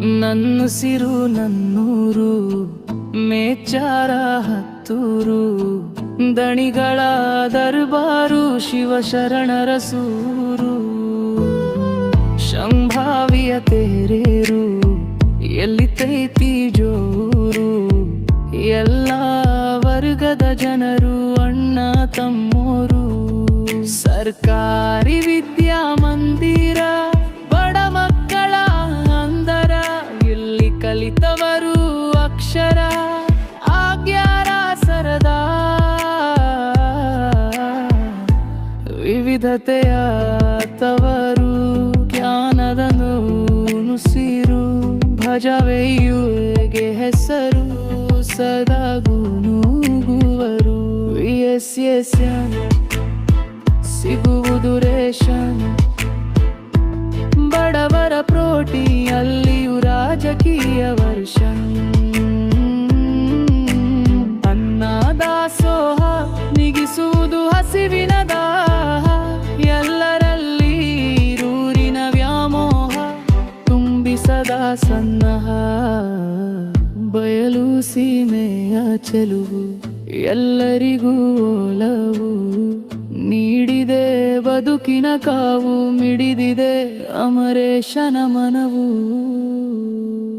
ನನ್ನುಸಿರು ನನ್ನೂರು, ಮೇಚಾರ ಹತ್ತೂರು, ದಣಿಗಳ ದರ್ಬಾರು ಶಿವಶರಣರ ಸೂರು. ಶಂಭಾವಿಯ ತೇರೇರು, ಎಲ್ಲಿ ತೈತಿ ಜೋರು. ಎಲ್ಲ ವರ್ಗದ ಜನರು ಅಣ್ಣ ತಮ್ಮೋರು. ಸರ್ಕಾರಿ ವಿದ್ಯಾ ಕಲಿತವರು ಅಕ್ಷರ ಆಗ್ಯಾರ ಸರದಾ. ವಿವಿಧತೆಯ ತವರು ಜ್ಞಾನದ ನುಸಿರು ಭಜವೆಯುಗೆ ಹೆಸರು ಸದಾ ಗುನುಗುವರು ಎಸ್ ಎಸ್ ಸಿಗುವುದು ರೇಷನ್. ಸನ್ನಹ ಬಯಲು ಸೀಮೆಯ ಚೆಲುವು ಎಲ್ಲರಿಗೂ ಒಲವು ನೀಡಿದೆ ಬದುಕಿನ ಕಾವು ಮಿಡಿದಿದೆ ಅಮರೇಶನ ಮನವು.